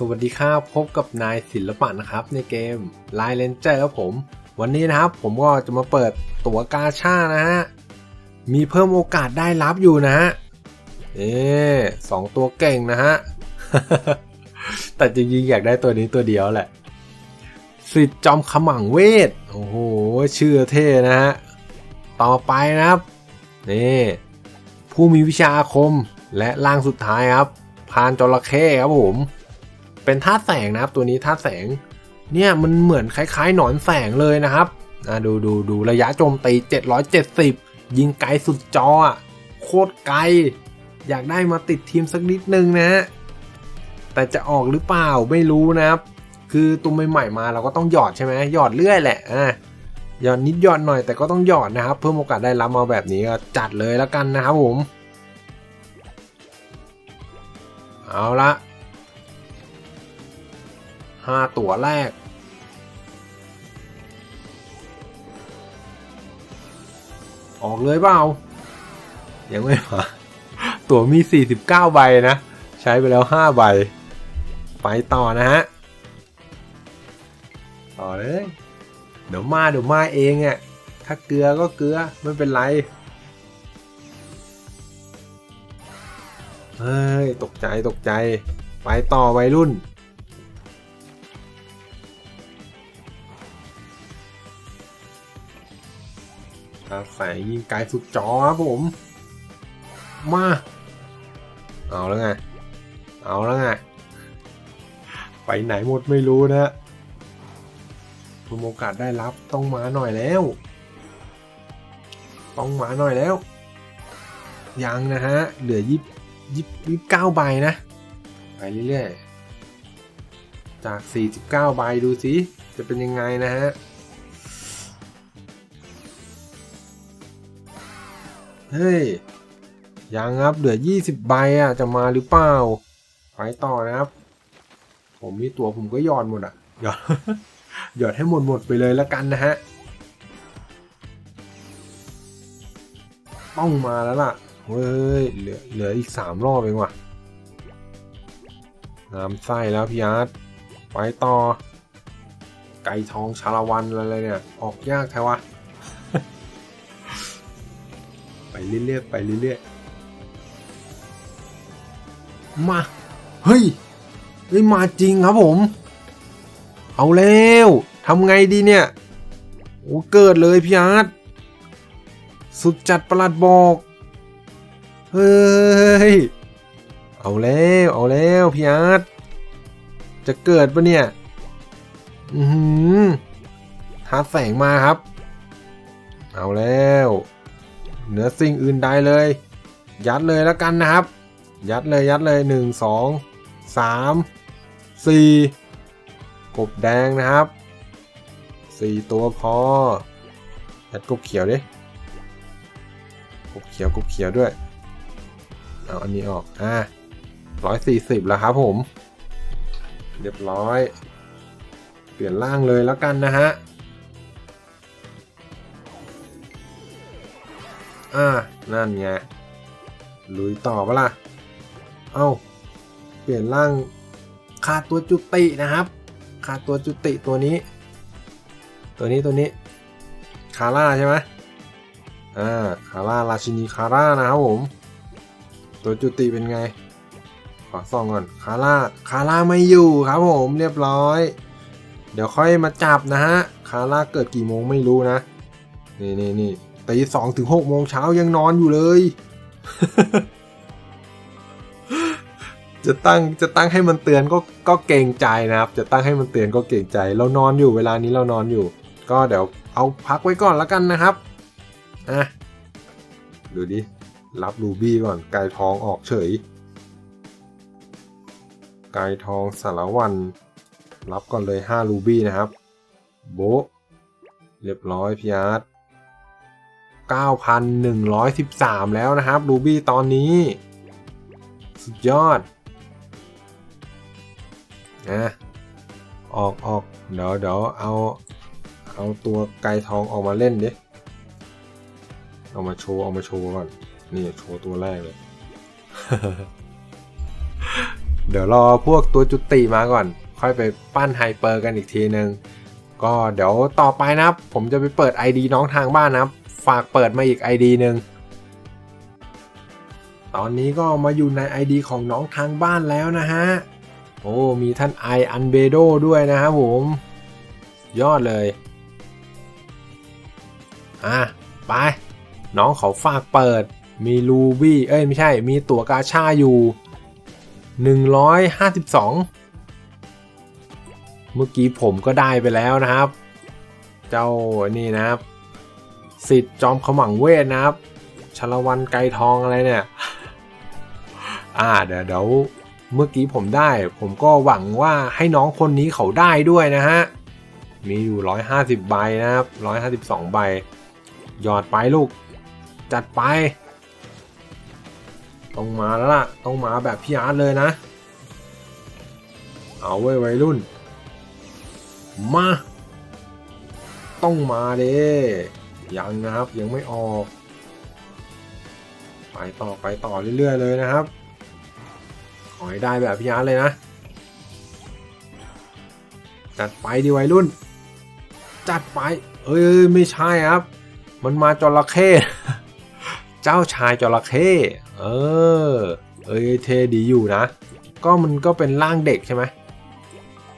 สวัสดีครับพบกับนายศิลปะนะครับในเกม l i เลนเจอร์ครับผม วันนี้นะครับผมก็จะมาเปิดตั๋วกาชานะฮะ มีเพิ่มโอกาสได้รับอยู่นะฮะเอ๊สองตัวเก่งนะฮะ แต่จริงๆอยากได้ตัวนี้ตัวเดียวแหละ สิทธิ์จอมขมังเวท โอ้โหชื่อเท่นะฮะ ต่อไปนะครับนี่ผู้มีวิชาอาคมและร่างสุดท้ายครับพานจระเข้ครับผม เป็นธาตุแสงนะครับ ตัวนี้ธาตุแสงเนี่ยมันเหมือนคล้ายๆ หนอนแสงเลยนะครับอะดูดูดูระยะโจมตี 770 ยิงไกลสุดจออะโคตรไกล อยากได้มาติดทีมสักนิดนึงนะฮะแต่จะออกหรือเปล่าไม่รู้นะครับ คือตัวใหม่ๆมาเราก็ต้องหยอดใช่ไหมหยอดเรื่อยแหละอะหยอดนิดหยอดหน่อยแต่ก็ต้องหยอดนะครับ เพิ่มโอกาสได้รับมาแบบนี้ก็จัดเลยแล้วกันนะครับผม เอาละ ห้าตัวแรก ออกเลยเปล่า ยังไม่มา ตัวมี 49 ใบนะ ใช้ไปแล้ว 5 ใบ ไปต่อนะฮะ ต่อเลย เดี๋ยวมาเดี๋ยวมาเองอะ่ะ ถ้าเกลือก็เกลือ ไม่เป็นไรเฮ้ย ตกใจตกใจ ไปต่อวัยรุ่น ตาแสงยิงไกลสุดจอครับผม มา เอาแล้วไง เอาแล้วไง ไปไหนหมดไม่รู้นะเพิ่มโอกาสได้รับต้องมาหน่อยแล้ว ต้องมาหน่อยแล้ว ยังนะฮะ เหลือยี่ยี่สิบเก้าใบนะ ไปเรื่อยๆ จาก 49 ใบดูสิ จะเป็นยังไงนะฮะ เฮ้ย ยังครับ เหลือ 20 ใบอะ จะมาหรือเปล่า ไปต่อนะครับ ผมมีตัวผมก็ยอดหมดอะ หยอด หยอดให้หมดหมดไปเลยแล้วกันนะฮะ ต้องมาแล้วล่ะ เฮ้ย เหลือ เหลืออีกสามรอบเองว่ะ น้ำไส้แล้วพี่อาร์ตไปต่อ ไก่ทองชาละวันอะไรเนี่ย ออกยากแท้วะ เรื่อยๆไปเรื่อยๆ มา เฮ้ย เฮ้ย มาจริงครับผม เอาแล้วทำไงดีเนี่ย โอ้เกิดเลยพี่อาร์ตสุดจัดประหลัดบอก เฮ้ย เอาแล้ว เอาแล้วพี่อาร์ตจะเกิดปะเนี่ย อือหือท้าแสงมาครับ เอาแล้ว เหนือสิ่งอื่นใดเลย ยัดเลยแล้วกันนะครับ ยัดเลยยัดเลยหนึ่งสองสามสี่กบแดงนะครับสี่ตัวพอ ยัดกบเขียวดิ กบเขียวกบเขียวด้วย เอาอันนี้ออก อ่าร้อยสี่สิบแล้วครับผม เรียบร้อย เปลี่ยนร่างเลยแล้วกันนะฮะ อ่านั่นไงลุยต่อปะล่ะ เอ้า เปลี่ยนร่างขาดตัวจุตินะครับขาดตัวจุติตัวนี้ ตัวนี้ตัวนี้คาร่าใช่ไหมอ่าคาร่าราชินีคาร่านะครับผม ตัวจุติเป็นไง ขอส่องก่อนคาร่าคาร่าไม่อยู่ครับผมเรียบร้อย เดี๋ยวค่อยมาจับนะฮะคาร่าเกิดกี่โมงไม่รู้นะ นี่นี่นี่ ตีสองถึงหกโมงเช้ายังนอนอยู่เลย จะตั้งจะตั้งให้มันเตือนก็ก็เกรงใจนะครับ จะตั้งให้มันเตือนก็เกรงใจ เรานอนอยู่เวลานี้เรานอนอยู่ ก็เดี๋ยวเอาพักไว้ก่อนแล้วกันนะครับอะดูดิ รับรูบี้ก่อนไก่ทองออกเฉยไก่ทองสารวัน รับก่อนเลย5รูบี้นะครับ โบเรียบร้อยพี่อาร์ต 9,113 แล้วนะครับรูบี้ตอนนี้ สุดยอดนะออกออกเดี๋ยวเดี๋ยวเอา เอาตัวไก่ทองออกมาเล่นดิเอามาโชว์ เอามาโชว์ก่อน นี่โชว์ตัวแรกเลย เดี๋ยวรอพวกตัวจุติมาก่อน ค่อยไปปั้นไฮเปอร์กันอีกทีนึง ก็เดี๋ยวต่อไปนะครับ ผมจะไปเปิด ID น้องทางบ้านนะครับ ฝากเปิดมาอีก ID หนึ่งตอนนี้ก็มาอยู่ใน ID ของน้องทางบ้านแล้วนะฮะ โอ้มีท่านไออันเบโดด้วยนะครับผม ยอดเลย อะ ไป น้องเขาฝากเปิด มีลูบี้เอ้ย ไม่ใช่ มีตั๋วกาชาอยู่ 152 เมื่อกี้ผมก็ได้ไปแล้วนะครับ เจ้านี่นะครับ สิทธิ์จอมขมังเวทนะครับชลวันไกรทองอะไรเนี่ย อ่าเดี๋ยวเดี๋ยวเมื่อกี้ผมได้ ผมก็หวังว่าให้น้องคนนี้เขาได้ด้วยนะฮะ มีอยู่ 150 ใบนะครับ 152 ใบ หยอดไปลูก จัดไป ต้องมาแล้วล่ะ ต้องมาแบบพี่อาร์ตเลยนะ เอาไว้ยวัยรุ่น มา ต้องมาเด้ ยังนะครับ ยังไม่ออก ไปต่อไปต่อเรื่อยๆเลยนะครับ ขอให้ได้แบบพี่อาร์ตเลยนะ จัดไปดิวัยรุ่น จัดไป เอ้ยไม่ใช่ครับ มันมาจระเข้เจ้าชายจระเข้เออ เอ้ยเทดีอยู่นะ ก็มันก็เป็นร่างเด็กใช่ไหม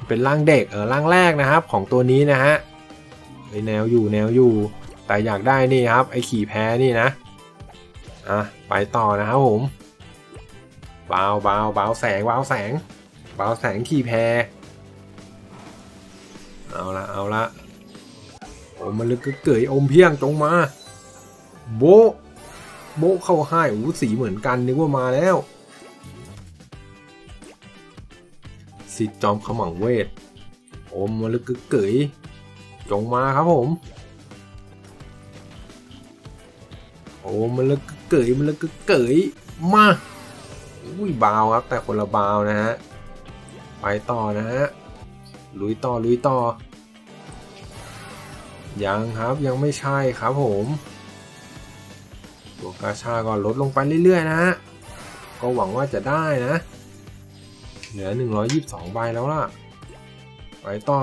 เป็นร่างเด็กเออร่างแรกนะครับ ของตัวนี้นะฮะไอแนวอยู่แนวอยู่ แต่อยากได้นี่ครับ ไอขี่แพ้นี่นะ อะ ไปต่อนะครับผมบาวบาวบาวแสงบาวแสงบาวแสงขี่แพเอาละเอาละโอ้มันลึกเกยอมเพียงจงมา โบโบเข้าให้อู้สีเหมือนกันนึกว่ามาแล้วสิจอมขมังเวท โอมมาลึกกึกเกยจงมาครับผม อมมาลึกกึกเกยมาลึกกึกเกยมาอุ้ยบาวครับ แต่คนละบาวนะฮะไปต่อนะฮะลุยต่อลุยต่อ ยังครับยังไม่ใช่ครับผมตัวกาชาก็ลดลงไปเรื่อยๆนะฮะก็หวังว่าจะได้นะ เหลือ 122 ใบแล้วล่ะ ไปต่อ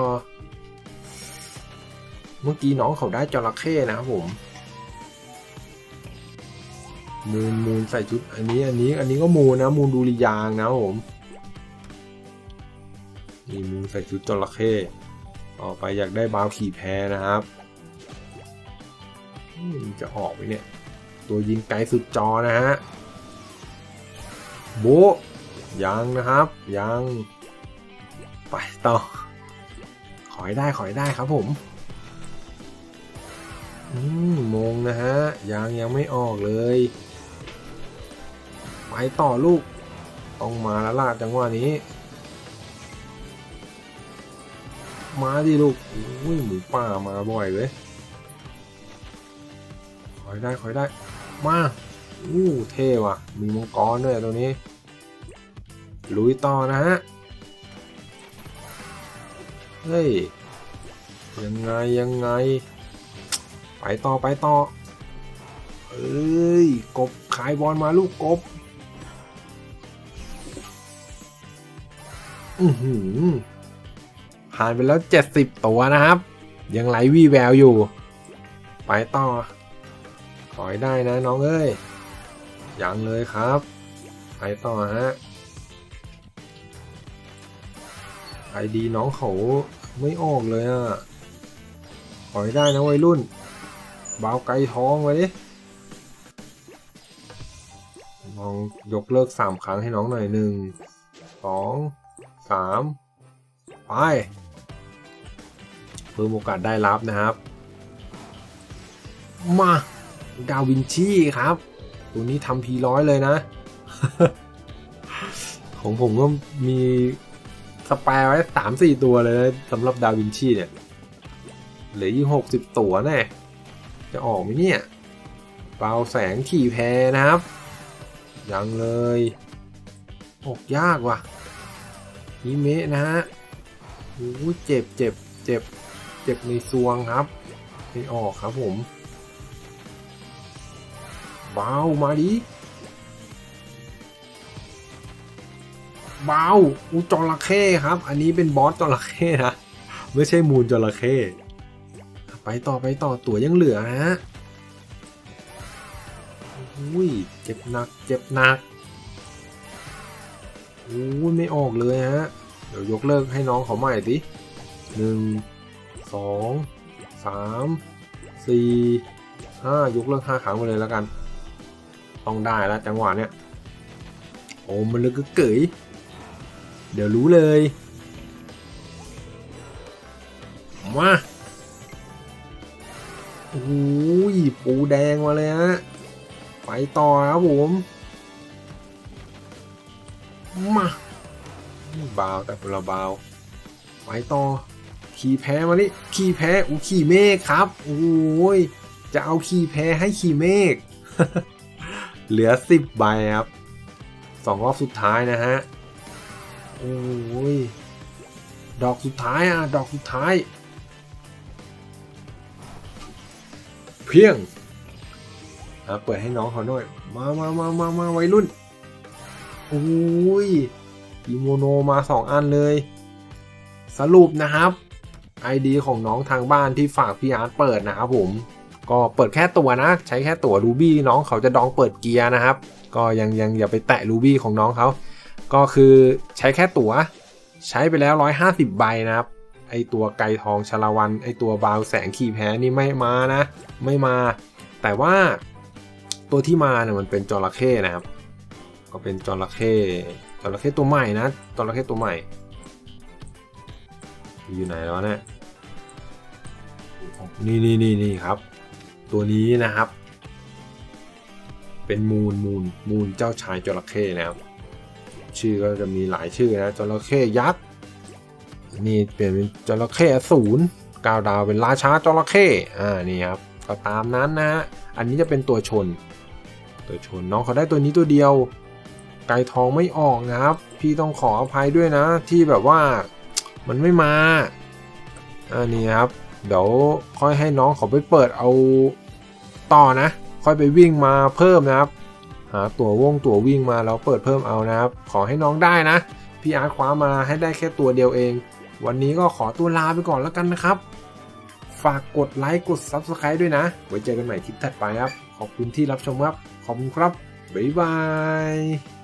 เมื่อกี้น้องเขาได้จระเข้นะครับผม มูลมูลใส่ชุดอันนี้อันนี้อันนี้ก็มูลนะมูลดูริยางนะผมนี่มูลใส่ชุดจระเข้ต่อไปอยากได้บาวขี่แพนะครับจะออกไหมเนี่ย ตัวยิงไกลสุดจอนะฮะโบยังนะครับ ยัง ไปต่อ ขอให้ได้ขอให้ได้ครับผมอืมมงนะฮะ ยังยังไม่ออกเลย ไปต่อลูก ต้องมาแล้วล่ะจังหวะนี้ มาดิลูกอุ้ยหมูป่ามาบ่อยเลยขอให้ได้ขอให้ได้ มาอู้เท่ว่ะ มีมังกรด้วยตัวนี้ ลุยต่อนะฮะ เฮ้ย ยังไงยังไง ไปต่อไปต่อเอ้ย กบขายบอลมาลูกกบ อือหือผ่านไปแล้ว 70 ตัวนะครับ ยังไหลวี่แววอยู่ ไปต่อขอให้ได้นะน้องเอ้ย ยังเลยครับ ไปต่อฮะไอดีน้องเขาไม่ออกเลยอะขอให้ได้นะวัยรุ่นบาวไกลท้องไว้ดิลองยกเลิกสามครั้งให้น้องหน่อยหนึ่งสอง สามไปเพิ่มโอกาสได้รับนะครับ มาดาวินชีครับ ตัวนี้ทำพีร้อยเลยนะ ของผมก็มีสแปร์ไว้สามสี่ตัวเลยนะสำหรับดาวินชีเนี่ย เหลือยี่หกสิบตัวแน่จะออกไหมเนี่ยเบาแสงขี่แพนะครับ ยังเลย ออกยากว่ะ ฮิเมะนะฮะโอ้ยเจ็บเจ็บเจ็บเจ็บในซวงครับไม่ออกครับผมเบามาดิเบาอูจระเข้ครับ อันนี้เป็นบอสจระเข้นะ ไม่ใช่มูลจระเข้ไปต่อไปต่อตัวยังเหลือนะฮะอุ้ยเจ็บหนักเจ็บหนัก อุ้ยไม่ออกเลยฮะ เดี๋ยวยกเลิกให้น้องเขาใหม่สิหนึ่งสองสามสี่ห้ายกเลิกห้าครั้งไปเลยแล้วกัน ต้องได้แล้วจังหวะเนี้ยโอ้มันเลยก็เกยเดี๋ยวรู้เลย มาโอ้ยปูแดงมาเลยฮะ ไปต่อครับผม มาบาวแต่คนละบาวไปต่อ ขี่แพ้มาดิขี่แพ้อู้ขี่เมฆครับโอ้ยจะเอาขี่แพ้ให้ขี่เมฆเหลือสิบใบครับสองรอบสุดท้ายนะฮะโอ้ยดอกสุดท้ายอะดอกสุดท้าย เพียงอะเปิดให้น้องเขาหน่อย มามามามามาวัยรุ่น อ้ยกิโมโนมาสองอันเลย สรุปนะครับ ID ของน้องทางบ้านที่ฝากพี่อาร์ตเปิดนะครับผม ก็เปิดแค่ตัวนะ ใช้แค่ตัวรูบี้น้องเขาจะดองเปิดเกียร์นะครับ ก็ยังยังอย่าไปแตะรูบี้ของน้องเขา ก็คือใช้แค่ตัว ใช้ไปแล้ว 150 ใบนะครับ ไอตัวไก่ทองชละวันไอตัวบาวแสงขี่แพ้นี่ไม่มานะ ไม่มา แต่ว่าตัวที่มาเนี่ยมันเป็นจระเข้นะครับ ก็เป็นจระเข้จระเข้ตัวใหม่นะจระเข้ตัวใหม่ อยู่ไหนแล้วเนี่ยนี่นี่นี่นี่ครับ ตัวนี้นะครับ เป็นมูลมูลมูลเจ้าชายจระเข้นะครับ ชื่อก็จะมีหลายชื่อนะจระเข้ยักษ์นี่เปลี่ยนเป็นจระเข้อสูรก้าวดาวเป็นราชาจระเข้อ่านี่ครับก็ตามนั้นนะฮะอันนี้จะเป็นตัวชน ตัวชนน้องเขาได้ตัวนี้ตัวเดียว ไก่ทองไม่ออกนะครับ พี่ต้องขออภัยด้วยนะ ที่แบบว่ามันไม่มาอันนี้ครับ เดี๋ยวค่อยให้น้องเขาไปเปิดเอาต่อนะ ค่อยไปวิ่งมาเพิ่มนะครับ หาตัววงตัววิ่งมาแล้วเปิดเพิ่มเอานะครับ ขอให้น้องได้นะพี่อาร์ตคว้ามาให้ได้แค่ตัวเดียวเอง วันนี้ก็ขอตัวลาไปก่อนแล้วกันนะครับ ฝากกดไลค์กด Subscribe ด้วยนะ ไว้เจอกันใหม่คลิปถัดไปครับ ขอบคุณที่รับชมครับ ขอบคุณครับ บ๊ายบาย